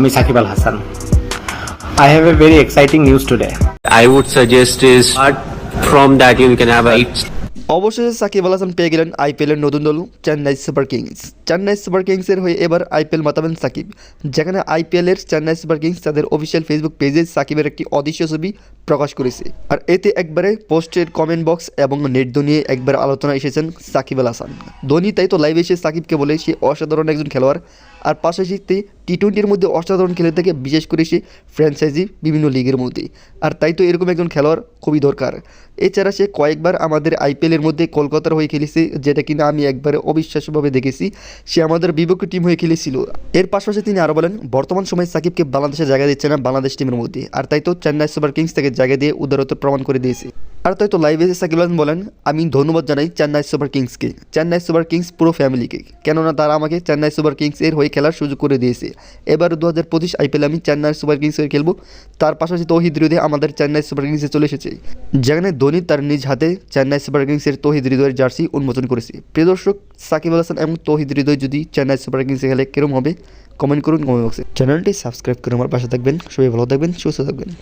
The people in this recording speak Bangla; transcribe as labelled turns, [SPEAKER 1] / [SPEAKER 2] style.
[SPEAKER 1] আমি Shakib Al Hasan. I have a very exciting news today
[SPEAKER 2] I would suggest is apart from that you can have a
[SPEAKER 3] অবশেষে সাকিব আল হাসান পেয়ে গেলেন আইপিএলের নতুন দল Chennai super kings. Chennai super কিংসের হয়ে এবার আইপিএল মাতাবেন সাকিব, যেখানে আইপিএলের চেন্নাই সুপার কিংস তাদের অফিসিয়াল ফেসবুক পেজে সাকিবের একটি অদৃশ্য ছবি প্রকাশ করেছে। আর এতে একবারে পোস্টের কমেন্ট বক্স এবং নেট নিয়ে একবার আলোচনা এসেছেন সাকিব আল হাসান। ধোনি তাই তো লাইভে এসে সাকিবকে বলে সে অসাধারণ একজন খেলোয়াড়। আর পাশাপাশি টি টোয়েন্টির মধ্যে অসাধারণ খেলে থাকে, বিশেষ করে সে ফ্র্যাঞ্চাইজি বিভিন্ন লিগের মধ্যে। আর তাই তো এরকম একজন খেলোয়াড় খুবই দরকার। এছাড়া সে কয়েকবার আমাদের আইপিএলের মধ্যে কলকাতার হয়ে খেলেছে, যেটা কিনা আমি একবারে অবিশ্বাস্যভাবে দেখেছি। সে আমাদের বিপক্ষ টিম হয়ে খেলেছিল। এর পাশাপাশি তিনি আরও বলেন, বর্তমান সময়ে সাকিবকে বাংলাদেশে জায়গা দিচ্ছে না বাংলাদেশ টিমের মধ্যে। আর তাই তো চেন্নাই সুপার কিংস থেকে জায়গা দিয়ে উদারত্ব প্রমাণ করে দিয়েছে। আর তাই তো লাইভে এসে সাকিব হাসান বলেন, আমি ধন্যবাদ জানাই চেন্নাই সুপার কিংসকে। চেন্নাই সুপার কিংস পুরো ফ্যামিলিকে কেননা তারা আমাকে চেন্নাই সুপার কিংস এর হয়ে খেলার সুযোগ করে দিয়েছে। এবার দু হাজার পঁচিশ আইপিএল আমি চেন্নাই সুপার কিংস হয়ে খেলব। তার পাশাপাশি তৌহিদ হৃদয় আমাদের চেন্নাই সুপার কিংসে চলে এসেছে। যেখানে ধোনি তার নিজ হাতে চেন্নাই সুপার কিংসের তৌহিদ হৃদয়ের জার্সি উন্মোচন করেছে। প্রিয় দর্শক, সাকিব আল হাসান এবং তৌহিদ হৃদয় যদি চেন্নাই সুপার কিংসে খেলে কেরম হবে? কমেন্ট করুন কমেন্ট বক্সে চ্যানেলটি সাবস্ক্রাইব করে আমার পাশে থাকবেন। সবাই ভালো থাকবেন, সুস্থ থাকবেন।